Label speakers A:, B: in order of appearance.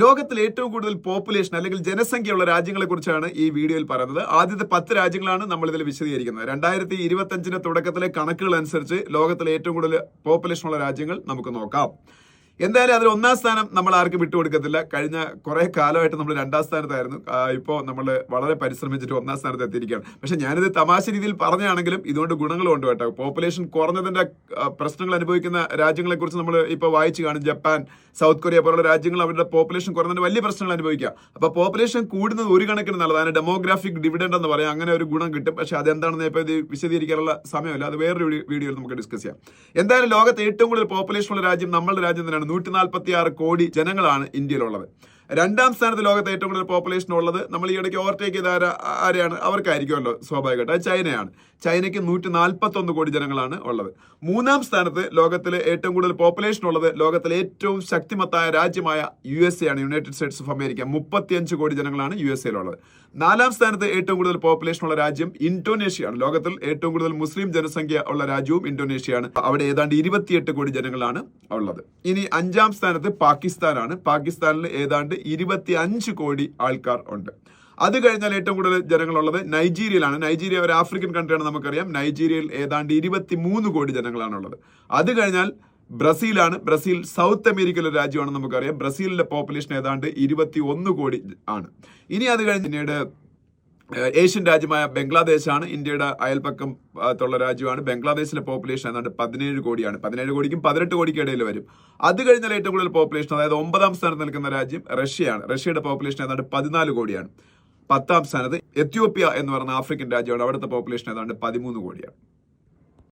A: ലോകത്തിൽ ഏറ്റവും കൂടുതൽ പോപ്പുലേഷൻ അല്ലെങ്കിൽ ജനസംഖ്യയുള്ള രാജ്യങ്ങളെക്കുറിച്ചാണ് ഈ വീഡിയോയിൽ പറയുന്നത് ആദ്യത്തെ പത്ത് രാജ്യങ്ങളാണ് നമ്മൾ ഇതിൽ വിശദീകരിക്കുന്നത് രണ്ടായിരത്തി അഞ്ചിന്റെ തുടക്കത്തിലെ കണക്കുകൾ അനുസരിച്ച് ലോകത്തിലെ ഏറ്റവും കൂടുതൽ പോപ്പുലേഷൻ ഉള്ള രാജ്യങ്ങൾ നമുക്ക് നോക്കാം എന്തായാലും അതിൽ ഒന്നാം സ്ഥാനം നമ്മൾ ആർക്കും വിട്ടുകൊടുക്കത്തില്ല കഴിഞ്ഞ കുറേ കാലമായിട്ട് നമ്മൾ രണ്ടാം സ്ഥാനത്തായിരുന്നു ഇപ്പോൾ നമ്മൾ വളരെ പരിശ്രമിച്ചിട്ട് ഒന്നാം സ്ഥാനത്ത് എത്തിയിരിക്കുകയാണ് പക്ഷേ ഞാനിത് തമാശ രീതിയിൽ പറഞ്ഞാണെങ്കിലും ഇതുകൊണ്ട് ഗുണങ്ങളുണ്ട് കേട്ടോ പോപ്പുലേഷൻ കുറഞ്ഞതിൻ്റെ പ്രശ്നങ്ങൾ അനുഭവിക്കുന്ന രാജ്യങ്ങളെക്കുറിച്ച് നമ്മൾ ഇപ്പോൾ വായിച്ചു കാണും ജപ്പാൻ സൗത്ത് കൊറിയ പോലുള്ള രാജ്യങ്ങൾ അവരുടെ പോപ്പുലേഷൻ കുറഞ്ഞതിൻ്റെ വലിയ പ്രശ്നങ്ങൾ അനുഭവിക്കുക അപ്പോൾ പോപ്പുലേഷൻ കൂടുന്നത് ഒരു കണക്കിന് നല്ലതാണ് ഡെമോഗ്രാഫിക് ഡിവിഡൻഡ് എന്ന് പറയാം അങ്ങനെ ഒരു ഗുണം കിട്ടും പക്ഷേ അതെന്താണെന്ന് ഇപ്പോൾ ഇത് വിശദീകരിക്കാനുള്ള സമയമല്ല അത് വേറൊരു വീഡിയോയിൽ നമുക്ക് ഡിസ്കസ് ചെയ്യാം എന്തായാലും ലോകത്തെ ഏറ്റവും കൂടുതൽ പോപ്പുലേഷൻ ഉള്ള രാജ്യം നമ്മുടെ രാജ്യം തന്നെയാണ് നൂറ്റി നാൽപ്പത്തി ആറ് കോടി ജനങ്ങളാണ് ഇന്ത്യയിലുള്ളത് രണ്ടാം സ്ഥാനത്ത് ലോകത്ത് ഏറ്റവും കൂടുതൽ പോപ്പുലേഷൻ ഉള്ളത് നമ്മൾ ഈ ഇടയ്ക്ക് ഓവർടേക്ക് ചെയ്ത ആരെയാണ് അവർക്കായിരിക്കുമല്ലോ സ്വാഭാവികമായിട്ട് അത് ചൈനയാണ് ചൈനയ്ക്ക് നൂറ്റി നാൽപ്പത്തൊന്ന് കോടി ജനങ്ങളാണ് ഉള്ളത് മൂന്നാം സ്ഥാനത്ത് ലോകത്തിലെ ഏറ്റവും കൂടുതൽ പോപ്പുലേഷൻ ഉള്ളത് ലോകത്തിലെ ഏറ്റവും ശക്തിമത്തായ രാജ്യമായ യു എസ് എ ആണ് യുണൈറ്റഡ് സ്റ്റേറ്റ്സ് ഓഫ് അമേരിക്ക മുപ്പത്തിയഞ്ച് കോടി ജനങ്ങളാണ് യു എസ് എയിലുള്ളത് നാലാം സ്ഥാനത്ത് ഏറ്റവും കൂടുതൽ പോപ്പുലേഷൻ ഉള്ള രാജ്യം ഇന്തോനേഷ്യയാണ് ലോകത്തിൽ ഏറ്റവും കൂടുതൽ മുസ്ലിം ജനസംഖ്യ ഉള്ള രാജ്യവും ഇന്തോനേഷ്യയാണ് അവിടെ ഏതാണ്ട് ഇരുപത്തിയെട്ട് കോടി ജനങ്ങളാണ് ഉള്ളത് ഇനി അഞ്ചാം സ്ഥാനത്ത് പാകിസ്ഥാനാണ് പാകിസ്ഥാനിൽ ഏതാണ്ട് ആയിട്ട് ഇരുപത്തി അഞ്ച് കോടി ആൾക്കാർ ഉണ്ട് അത് കഴിഞ്ഞാൽ ഏറ്റവും കൂടുതൽ ജനങ്ങളുള്ളത് നൈജീരിയയിലാണ് നൈജീരിയ ഒരു ആഫ്രിക്കൻ കൺട്രിയാണ് നമുക്കറിയാം നൈജീരിയയിൽ ഏതാണ്ട് ഇരുപത്തി മൂന്ന് കോടി ജനങ്ങളാണുള്ളത് അത് കഴിഞ്ഞാൽ ബ്രസീലാണ് ബ്രസീൽ സൗത്ത് അമേരിക്കയിലെ രാജ്യമാണ് നമുക്കറിയാം ബ്രസീലിന്റെ പോപ്പുലേഷൻ ഏതാണ്ട് ഇരുപത്തി ഒന്ന് കോടി ആണ് ഇനി അത് കഴിഞ്ഞ് പിന്നീട് ഏഷ്യൻ രാജ്യമായ ബംഗ്ലാദേശാണ് ഇന്ത്യയുടെ അയൽപക്കം തുള്ള രാജ്യമാണ് ബംഗ്ലാദേശിലെ പോപ്പുലേഷൻ ഏതാണ്ട് പതിനേഴ് കോടിയാണ് പതിനേഴ് കോടിക്കും പതിനെട്ട് കോടിക്ക് ഇടയിൽ വരും അത് കഴിഞ്ഞാൽ ഏറ്റവും കൂടുതൽ പോപ്പുലേഷൻ അതായത് ഒമ്പതാം സ്ഥാനത്ത് നിൽക്കുന്ന രാജ്യം റഷ്യയാണ് റഷ്യയുടെ പോപ്പുലേഷൻ ഏതാണ്ട് പതിനാല് കോടിയാണ് പത്താം സ്ഥാനത്ത് എത്യോപ്യ എന്ന് പറയുന്ന ആഫ്രിക്കൻ രാജ്യമാണ് അവിടുത്തെ പോപ്പുലേഷൻ ഏതാണ്ട് പതിമൂന്ന് കോടിയാണ്